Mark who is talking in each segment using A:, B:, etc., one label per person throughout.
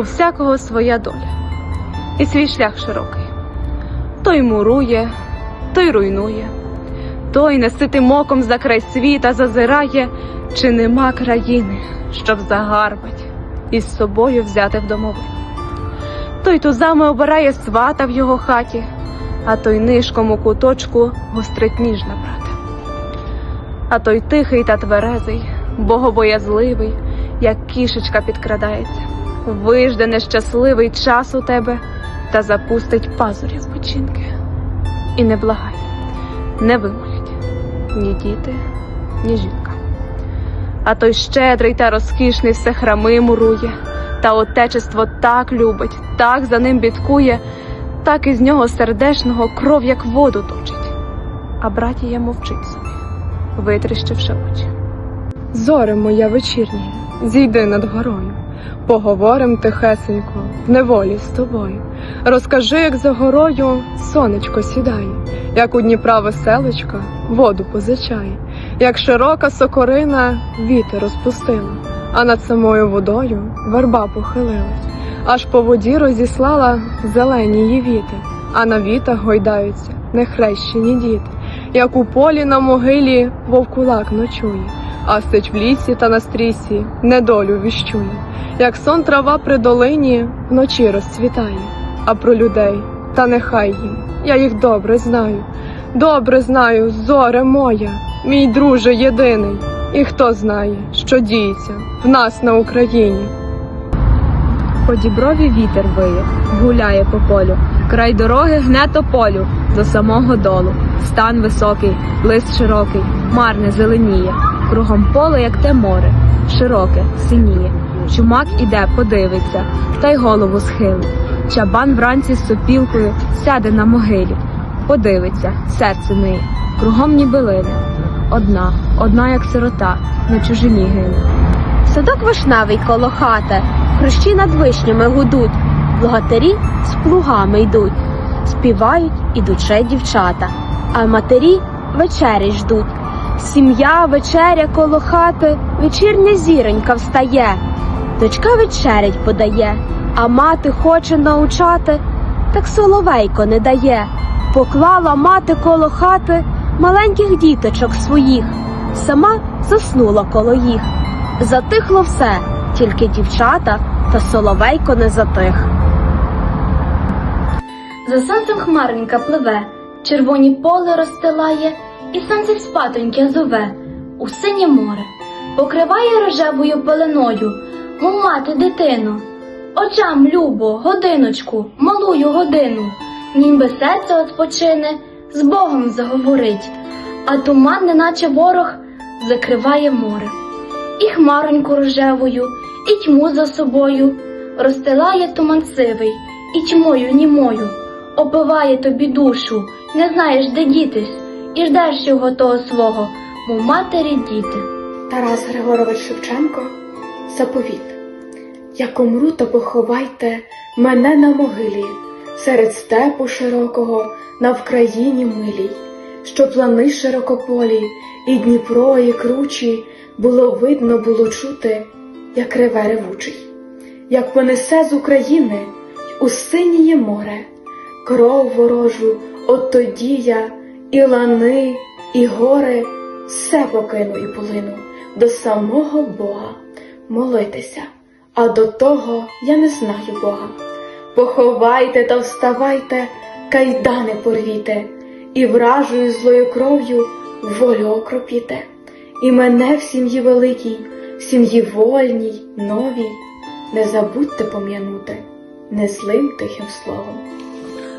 A: у всякого своя доля, і свій шлях широкий. Той мурує, той руйнує, той неситим оком за край світа зазирає, чи нема країни, щоб загарбать і з собою взяти в домовину. Той тузами обирає свата в його хаті, а той нишком у куточку гострить ніж набрати. А той тихий та тверезий, богобоязливий, як кішечка підкрадається, вижде нещасливий час у тебе та запустить пазурі в печінки. І не благай, не вимолять ні діти, ні жінка. А той щедрий та розкішний все храми мурує, та отечество так любить, так за ним бідкує, так із нього сердешного кров, як воду точить. А братія мовчить собі, витріщивши очі.
B: Зоре моя вечірня, зійди над горою, поговорим тихесенько, в неволі з тобою. Розкажи, як за горою сонечко сідає, як у Дніпра веселочка воду позичає, як широка сокорина вітер розпустила, а над самою водою верба похилилась, аж по воді розіслала зелені її віти, а на вітах гойдаються нехрещені діти, як у полі на могилі вовкулак ночує а сич в лісі та на стрісі недолю віщує, як сон трава при долині вночі розцвітає, а про людей та нехай їм, я їх добре знаю, добре знаю, зоре моя, мій друже єдиний, і хто знає, що діється в нас на Україні.
A: По діброві вітер виє, гуляє по полю, край дороги гне тополю до самого долу. Стан високий, лист широкий, марне зеленіє, кругом поле, як те море, широке, синіє. Чумак іде, подивиться, та й голову схилить. Чабан вранці з сопілкою сяде на могилі, подивиться, серце ниє, кругом ніби лине. Одна, одна, як сирота, на чужині гине.
C: Садок вишневий коло хати, хрущі над вишнями гудуть, благатирі з плугами йдуть, співають ідуче дівчата, а матері вечері ждуть. Сім'я вечеря коло хати, вечірня зіронька встає, дочка вечерять подає, а мати хоче научати, так соловейко не дає. Поклала мати коло хати маленьких діточок своїх, сама заснула коло їх. Затихло все, тільки дівчата та соловейко не затих.
D: За сонцем хмаренька пливе, червоні поле розстилає, і сонце спатоньке зове у синє море, покриває рожевою пеленою, мов мати дитину. Очам любо, годиночку, малую годину, ніби серце odpoczyне, з Богом заговорить, а туман, неначе ворог, закриває море. І хмароньку рожевою, і тьму за собою, розстилає туман сивий, і тьмою німою, опиває тобі душу, не знаєш, де дітись, і ждеш його того свого, мов матері діти.
E: Тарас Григорович Шевченко заповіт. Як умру, то поховайте мене на могилі, серед степу широкого на Вкраїні милій, що плани широкополі, і Дніпро, і кручі було видно, було чути, як реве ревучий, як понесе з України у синіє море, кров ворожу, от тоді я і лани, і гори, все покину і полину до самого Бога молитися, а до того я не знаю Бога. Поховайте та вставайте, кайдани порвіте, і вражою злою кров'ю волю окропіте, і мене в сім'ї великій, в сім'ї вольній, новій, не забудьте пом'янути не злим тихим словом.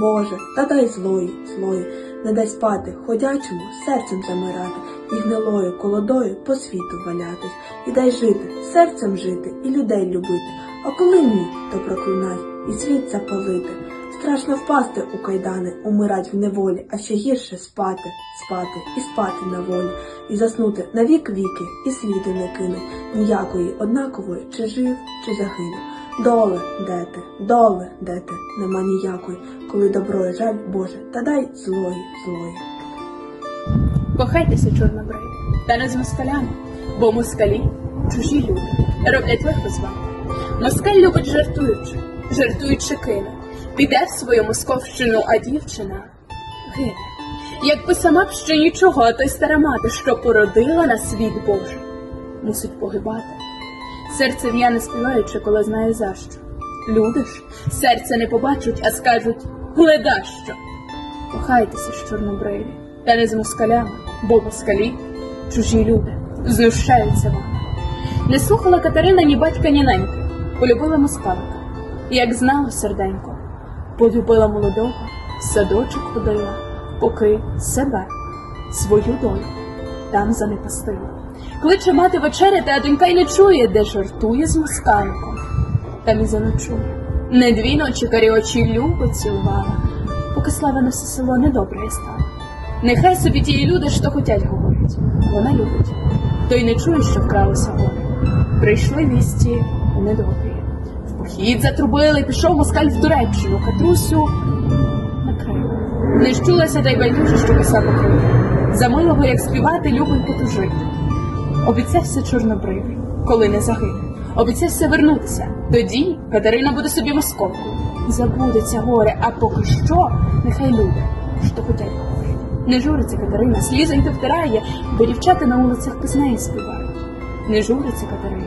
F: Боже, та дай злої, злої, не дай спати, ходячому, серцем замирати, і гнилою колодою по світу валятись, і дай жити, серцем жити, і людей любити. А коли ні, то проклинай, і світ запалити. Страшно впасти у кайдани, умирать в неволі, а ще гірше спати, спати і спати на волі, і заснути на вік віки, і сліди не кине, ніякої однакової, чи жив, чи загинув. Доле, де ти, доле, де ти, нема ніякої, коли добро і жаль, Боже, та дай злої, злої.
G: Кохайтеся, чорнобриві, та не з москалями, бо москалі чужі люди роблять легко з вами. Москаль любить жартуючи, жартуючи кине, піде в свою московщину, а дівчина гине. Якби сама б ще нічого, то й стара мати, що породила на світ Божий, мусить погибати. Серце в'яне співаючи, коли знає за що. Люди ж серце не побачать, а скажуть леда що. Кохайтеся ж чорнобриві, та не з москалями, бо москалі чужі люди знущаються вами. Не слухала Катерина ні батька, ні неньки, полюбила москалика. Як знала серденько, полюбила молодого, садочок ходила, поки себе, свою долю там занепастила. Кличе мати вечеряти, а донька й не чує, де жартує з москаликом, там і заночує. Не дві ночі карі очі любить цілувала, поки слава на все село недобре стала. Нехай собі ті люди, що хотять говорять. Вона любить. Той не чує, що вкралося горе. Прийшли вісті недобрі. В похід затрубили, пішов москаль в Туреччину, Катрусю накрив. Не щулася та й байдуже, що коса покрив. За милого, як співати, любить потужити. Обіцявся чорнобривий, коли не загине. Обіцявся вернутися. Тоді Катерина буде собі московкою. Забудеться горе, а поки що нехай люди, що хотять. Не журиться Катерина, слізоньки втирає, бо дівчата на вулицях піснеї співають. Не журиться Катерина.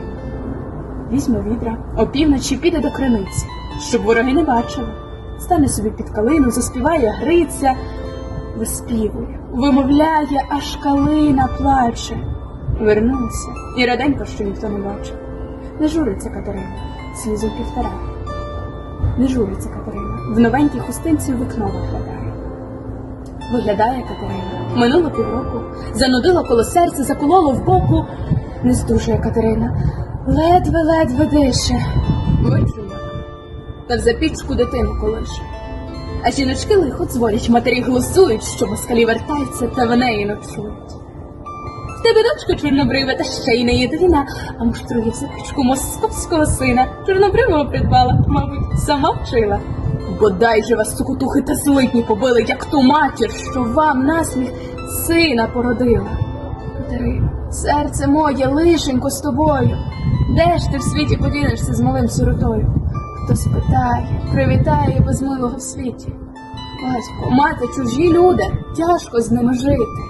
G: Візьме відра, опівночі піде до криниці, щоб вороги не бачили. Стане собі під калину, заспіває Гриця, виспівує, вимовляє, аж калина плаче. Вернулася, і раденько, що ніхто не бачив. Не журиться Катерина, слізоньки втирає. Не журиться Катерина, в новенькій хустинці вікно виглядає. Виглядає Катерина. Минуло півроку, занудило коло серця, закололо в боку. Не здужує Катерина. Ледве-ледве дише. Як. Та в запічку дитину колише. А жіночки лихо дзвонять, матері голосують, що москалі вертаються та в неї ночують. Тебе дочка чорнобрива, та ще й не єдина, а муштрує в запічку московського сина. Чорнобривого придбала, мабуть, сама вчила. Бодай же вас сукотухи та злитні побили, як ту матір, що вам насміх сина породила. Катерина, серце моє лишенько з тобою. Де ж ти в світі подінешся з малим сиротою? Хто спитає, привітає без милого в світі. Батько, мати, чужі люди, тяжко з ними жити.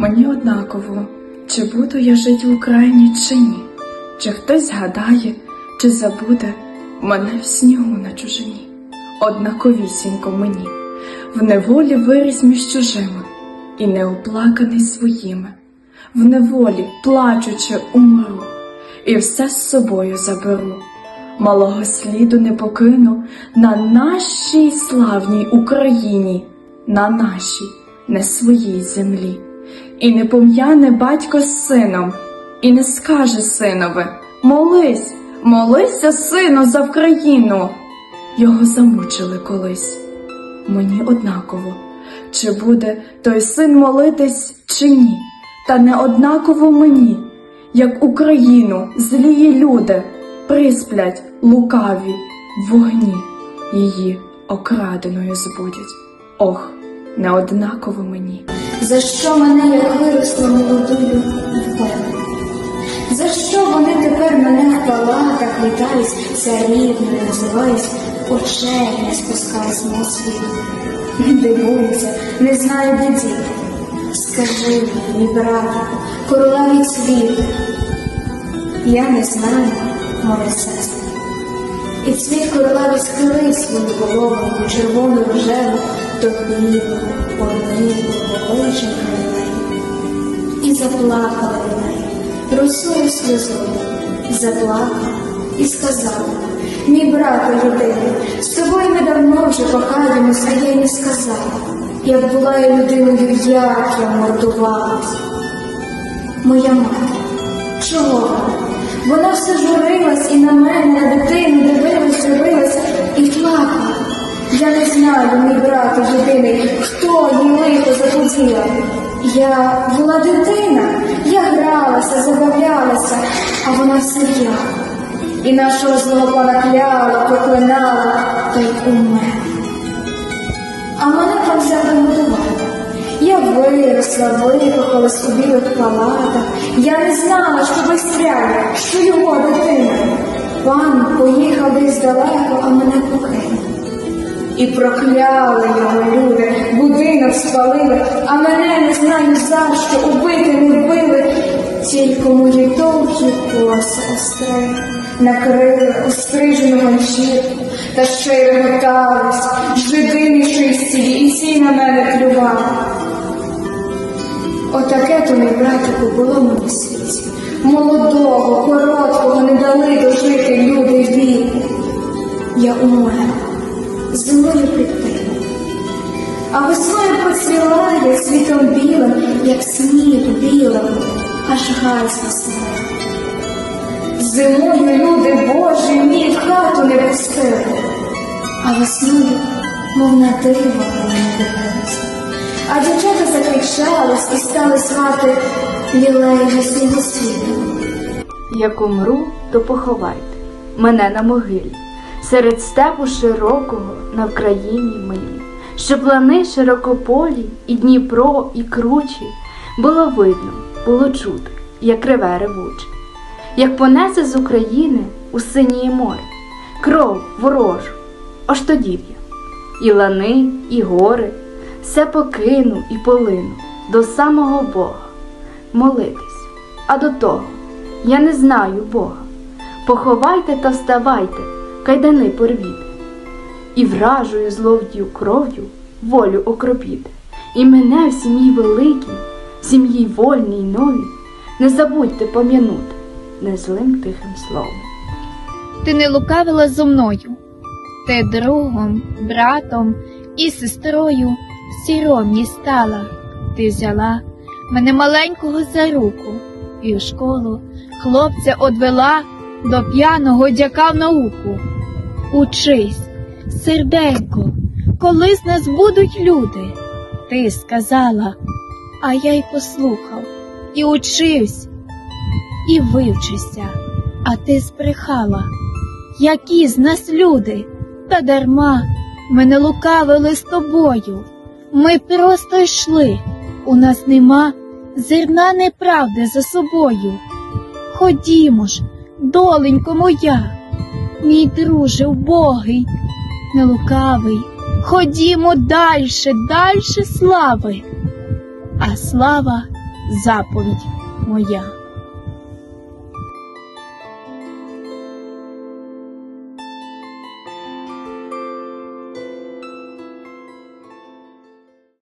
H: Мені однаково, чи буду я жити в Україні, чи ні, чи хтось згадає, чи забуде мене в снігу на чужині. Однаковісінько мені, в неволі виріс між чужими, і не оплаканий своїми, в неволі, плачучи, умру, і все з собою заберу. Малого сліду не покину на нашій славній Україні, на нашій, не своїй землі. І не пом'яне батько з сином, і не скаже синове Молись, молися, сину, за Вкраїну. Його замучили колись. Мені однаково, чи буде той син молитись, чи ні, та не однаково мені, як Україну злії люди присплять лукаві вогні, її окраденою збудять. Ох, не однаково мені.
I: За що мене, як виросла молодою, вбили? За що вони тепер мене в палатах вітають, царівною називають, очей не спускають з мого світу? Дивуються, не знаю де діти. Скажи мені, мій брате, королеві світу, я не знаю, моя сестра. І цвіт королеви схили свою голову, червону рожеву, хлібу, понилого лишенька неї. І заплакала неї, росою сльозою, заплакала і сказала, мій брате людини, з тобою ми давно вже кохаємося, а я й не сказала. Як була я людиною, як я мордувалась. Моя мати, чого вона? Вона все журилась і на мене, на дитину дивилась, знаю, мій брате єдиний, хто їй лихо заподіяв. Я була дитина, я гралася, забавлялася, а вона все я. І нашого злого пана кляла, проклинала, та й умер. А мене там годувати. Я виросла, викохалась у білих палатах. Я не знала, що вистряє, що його дитина. Пан поїхав десь далеко, а мене покинув. І прокляли його люди, будинок спалили, а мене не знаю за що убити не вбили. Тільки мої довгі коси острей накрили острижену ганчірку, та ще й реготались, жиди нечисті, і ці на мене плювали. Отаке то, мій братику, було моєму світі. Молодого, короткого не дали дожити люди віку. Я умерла, А весною поцвіла я світом білим, як сніг білим, аж гай спасла. Зимою люди Божі мені в хату не пустили, а весною, мов на диво, вони дивились. А дівчата закричались і стали свати лілеї весняного світу.
J: Як умру, то поховайте мене на могилі, серед степу широкого на Вкраїні милі, щоб лани широкополі, і Дніпро, і кручі. Було видно, було чути, як реве ревуче, як понесе з України у синіє море, кров ворожу, аж тоді я, і лани, і гори, все покину і полину до самого Бога. Молитись, а до того я не знаю Бога. Поховайте та вставайте, кайдани порвіте, і вражою зловдію кров'ю волю окропіте, і мене в сім'ї великій, в сім'ї вольній новій, не забудьте пом'янути незлим тихим словом.
K: Ти не лукавила зо мною, ти другом, братом і сестрою сіромні стала. Ти взяла мене маленького за руку і в школу хлопця одвела до п'яного дяка в науку. Учись, серденько, коли з нас будуть люди. Ти сказала, а я й послухав, і учився, і вивчився, а ти збрехала. Які з нас люди, та дарма ми не лукавили з тобою. Ми просто йшли, у нас нема зерна неправди за собою. Ходімо ж, доленько моя, мій друже вбогий, не лукавий, ходімо дальше, дальше слави, а слава заповідь моя.